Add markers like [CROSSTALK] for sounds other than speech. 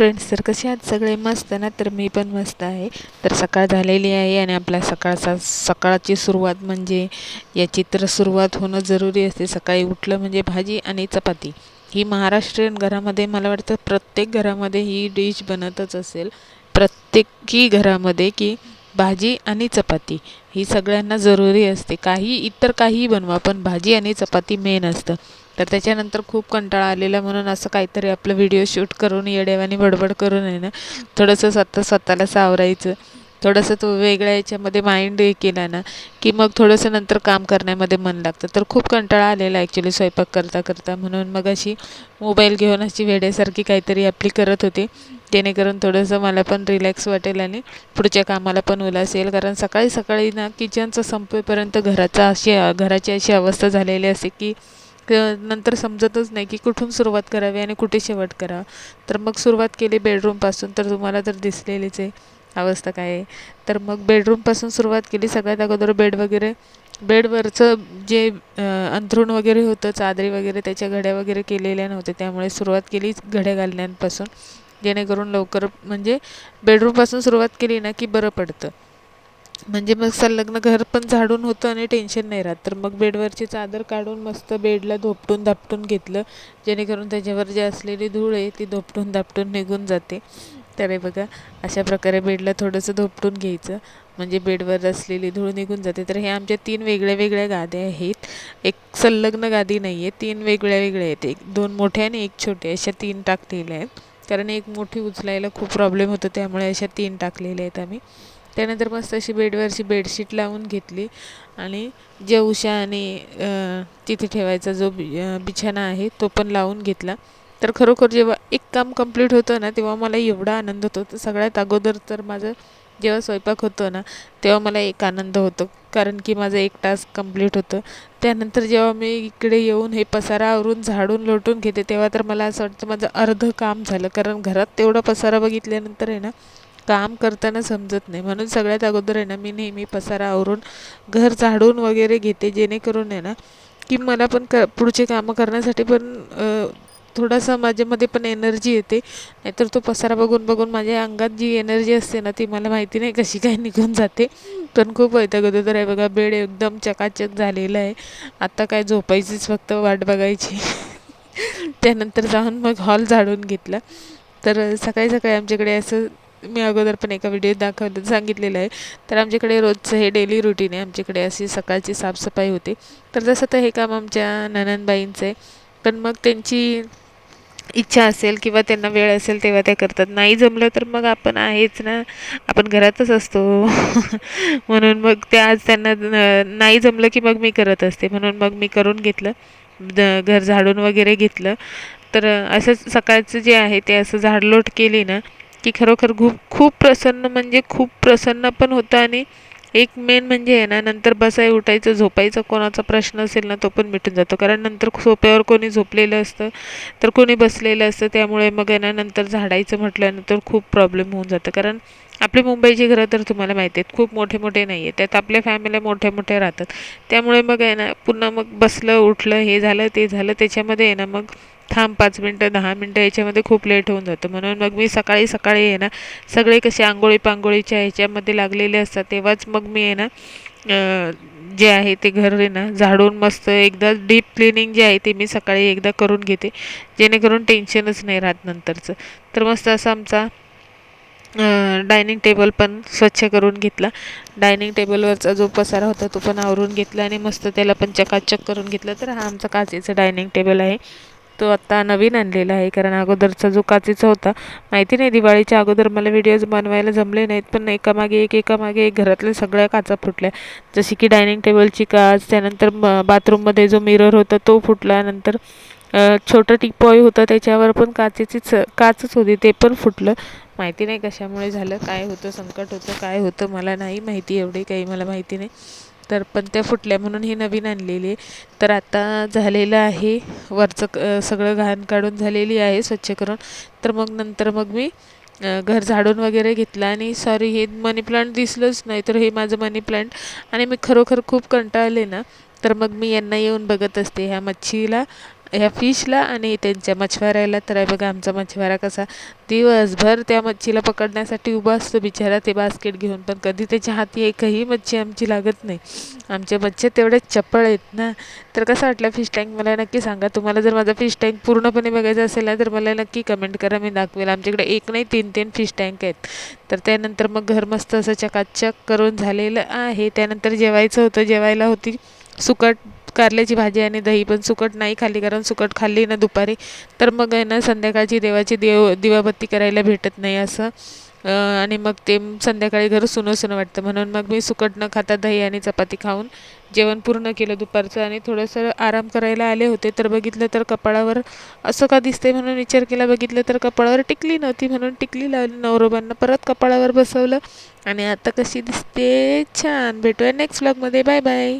Friends तर कसे आज सगळे मस्त ना? तर मी पण मस्त आहे. तर सकाळ झालेली आहे आणि आपल्या सकाळचा सकाळची सुरुवात म्हणजे याची तर सुरुवात होणं जरुरी असते. सकाळी उठलं म्हणजे भाजी आणि चपाती. ही महाराष्ट्रीयन घरामध्ये मला वाटतं प्रत्येक घरामध्ये ही डिश बनतच असेल. प्रत्येकी घरामध्ये की भाजी आणि चपाती. ही सगळ्यांना जरुरी असते. काही इतर काहीही बनवा पण भाजी आणि चपाती मेन असतं. तर त्याच्यानंतर खूप कंटाळा आलेला म्हणून असं काहीतरी आपलं व्हिडिओ शूट करून येडेवानी बडबड करून आहे ना थोडंसं स्वतः स्वतःला सावरायचं. थोडंसं तो वेगळ्या याच्यामध्ये माइंड हे केला ना की मग थोडंसं नंतर काम करण्यामध्ये मन लागतं. तर खूप कंटाळा आलेला ॲक्च्युली स्वयंपाक करता करता. म्हणून मग अशी मोबाईल घेऊन अशी वेड्यासारखी काहीतरी आपली करत होते. जेणेकरून थोडंसं मला पण रिलॅक्स वाटेल आणि पुढच्या कामाला पण उल्हास येईल कारण सकाळी सकाळी ना किचनचं संपेपर्यंत घराचा अशी घराची अशी अवस्था झालेली असते की नंतर समजतच नाही की कुठून सुरुवात करावी आणि कुठे शेवट करावा तर मग सुरुवात केली बेडरूमपासून तर तुम्हाला तर दिसलेलीच आहे अवस्था काय आहे. तर मग बेडरूमपासून सुरुवात केली सगळ्यात अगोदर बेड वगैरे. बेडवरचं जे अंथरूण वगैरे होतं चादरी वगैरे त्याच्या घड्या वगैरे केलेल्या नव्हत्या त्यामुळे सुरुवात केली घड्या घालण्यापासून. जेणेकरून लवकर म्हणजे बेडरूमपासून सुरुवात केली ना की बरं पडतं. म्हणजे मग संलग्न घर पण झाडून होतं आणि टेन्शन नाही राहत. तर मग बेडवरची चादर काढून मस्त बेडला धोपटून धापटून घेतलं. जेणेकरून त्याच्यावर जे असलेली धूळ आहे ती धोपटून धापटून निघून जाते. तर हे बघा अशा प्रकारे बेडला थोडंसं धोपटून घ्यायचं. म्हणजे बेडवर असलेली धूळ निघून जाते. तर हे आमच्या तीन वेगळ्या वेगळ्या गाद्या आहेत. एक संलग्न गादी नाही आहे तीन वेगळ्या वेगळ्या आहेत. एक दोन मोठ्या आणि एक छोटे. अशा तीन टाकलेल्या आहेत. कारण एक मोठी उचलायला खूप प्रॉब्लेम होतो. त्यामुळे अशा तीन टाकलेल्या आहेत आम्ही. त्यानंतर मस्त अशी बेडवरची बेडशीट लावून घेतली. आणि जे उषा आणि तिथे ठेवायचा जो बि बिछाना आहे तो पण लावून घेतला. तर खरोखर जेव्हा एक काम कंप्लीट होतं ना तेव्हा मला एवढा आनंद होतो. तर सगळ्यात अगोदर तर माझं जेव्हा स्वयंपाक होतो ना तेव्हा मला एक आनंद होतो. कारण की माझं एक टास्क कंप्लीट होतं. त्यानंतर जेव्हा मी इकडे येऊन हे पसारा आवरून झाडून लोटून घेते तेव्हा तर मला असं वाटतं माझं अर्धं काम झालं. कारण घरात तेवढा पसारा बघितल्यानंतर आहे ना काम करताना समजत नाही. म्हणून सगळ्यात अगोदर आहे ना मी नेहमी पसारा आवरून घर झाडून वगैरे घेते जेणेकरून आहे ना की मला पण क पुढचे कामं करण्यासाठी पण थोडासा माझ्यामध्ये पण एनर्जी येते. नाहीतर तो पसारा बघून बघून माझ्या अंगात जी एनर्जी असते ना ती मला माहिती नाही कशी काय निघून जाते. पण खूप वैताग होतं तर आहे बघा बेड एकदम चकाचक झालेला आहे. आत्ता काय झोपायचीच फक्त वाट बघायची. [LAUGHS] त्यानंतर जाऊन मग हॉल झाडून घेतला. तर सकाळी सकाळी आमच्याकडे असं मी अगोदर पण एका व्हिडिओत दाखवलं सांगितलेलं आहे. तर आमच्याकडे रोजचं हे डेली रुटीन आहे. आमच्याकडे अशी सकाळची साफसफाई होते. तर जसं तर हे काम आमच्या ननंदबाईंचं आहे. पण मग त्यांची इच्छा असेल किंवा त्यांना वेळ असेल तेव्हा त्या करतात. नाही जमलं तर मग आपण आहेच ना. आपण घरातच असतो. [LAUGHS] म्हणून मग ते आज त्यांना नाही जमलं की मग मी करत असते. म्हणून मग मी करून घेतलं. घर झाडून वगैरे घेतलं. तर असंच सकाळचं जे आहे ते असं झाडलोट केली ना की खरोखर खूप खूप प्रसन्न म्हणजे खूप प्रसन्न पण होतं आणि एक मेन म्हणजे आहे ना नंतर बसाय उठायचं झोपायचं कोणाचा प्रश्न असेल ना तो पण मिटून जातो. कारण नंतर सोप्यावर कोणी झोपलेलं असतं तर कोणी बसलेलं असतं त्यामुळे मग आहे ना नंतर झाडायचं म्हटल्यानंतर खूप प्रॉब्लेम होऊन जातं. कारण आपली मुंबईची घरं तर तुम्हाला माहिती आहेत खूप मोठे मोठे नाही आहेत. त्यात आपल्या फॅमिल्या मोठ्या मोठ्या राहतात. त्यामुळे मग आहे ना पुन्हा मग बसलं उठलं हे झालं ते झालं त्याच्यामध्ये आहे ना मग थांब पाच मिनटं दहा मिनटं याच्यामध्ये खूप लेट होऊन जातं. म्हणून मग मी सकाळी सकाळी आहे ना सगळे कसे आंघोळी पांघोळीच्या ह्याच्यामध्ये लागलेले असतात तेव्हाच मग मी आहे ना जे आहे ते घर आहे ना झाडून मस्त एकदा डीप क्लिनिंग जे आहे ते मी सकाळी एकदा करून घेते. जेणेकरून टेन्शनच नाही राहत नंतरचं. तर मस्त असा आमचा डायनिंग टेबल पण स्वच्छ करून घेतला. डायनिंग टेबलवरचा जो पसारा होता तो पण आवरून घेतला आणि मस्त त्याला पण चकाचक करून घेतला. तर हा आमचा काचेचा डायनिंग टेबल आहे. तो आत्ता नवीन आणलेला आहे. कारण अगोदरचा जो काचेचा होता माहिती नाही दिवाळीच्या अगोदर मला व्हिडिओज बनवायला जमले नाहीत. पण एकामागे एक एकामागे एक घरातल्या सगळ्या काचा फुटल्या. जशी की डायनिंग टेबलची काच त्यानंतर बाथरूममध्ये जो मिरर होता तो फुटला. नंतर छोटं टिपॉय होतं त्याच्यावर पण काचेचीच काचच होती. ते पण फुटलं. माहिती नाही कशामुळे झालं काय होतं संकट होतं काय होतं मला नाही माहिती एवढी काही मला माहिती नाही. तर पण त्या फुटल्या म्हणून ही नवीन आणलेली आहे. तर आता झालेलं आहे वरचं क सगळं घाण काढून झालेली आहे स्वच्छ करून. तर मग नंतर मग मी घर झाडून वगैरे घेतलं आणि सॉरी हे मनी प्लांट दिसलंच नाही तर हे माझं मनी प्लांट आणि मी खरोखर खूप कंटाळले ना तर मग मी यांना येऊन बघत असते ह्या मच्छीला. ह्या फिशला आणि त्यांच्या मच्छवाऱ्याला तर आहे बघा आमचा मच्छवारा कसा दिवसभर त्या मच्छीला पकडण्यासाठी उभा असतो. बिचारा ते बास्केट घेऊन पण कधी त्याच्या हाती एकही मच्छी आमची लागत नाही. आमचे मच्छी तेवढे चपळ आहेत ना. तर कसं वाटलं फिश टँक मला नक्की सांगा. तुम्हाला जर माझा फिश टँक पूर्णपणे बघायचा असेल ना तर मला नक्की कमेंट करा. मी दाखवेल. आमच्याकडे एक नाही तीन तीन फिश टँक आहेत. तर त्यानंतर मग घर मस्त असं चकाचक करून झालेलं आहे. त्यानंतर जेवायचं होतं. जेवायला होती सुकट कारल्याची भाजी आणि दही पण सुकट नाही खाल्ली कारण सुकट खाल्ली ना दुपारी तर मग आहे ना संध्याकाळची देवाची देव दिवाबत्ती करायला भेटत नाही असं. आणि मग ते संध्याकाळी घर सुनं सुनं वाटतं. म्हणून मग मी सुकट न खाता दही आणि चपाती खाऊन जेवण पूर्ण केलं दुपारचं आणि थोडंसं आराम करायला आले होते. तर बघितलं तर कपाळावर असं का दिसतंय म्हणून विचार केला. बघितलं तर कपाळावर टिकली नव्हती म्हणून टिकली लावली नवरोबांना परत कपाळावर बसवलं. आणि आता कशी दिसते? छान. भेटूया नेक्स्ट ब्लॉगमध्ये बाय बाय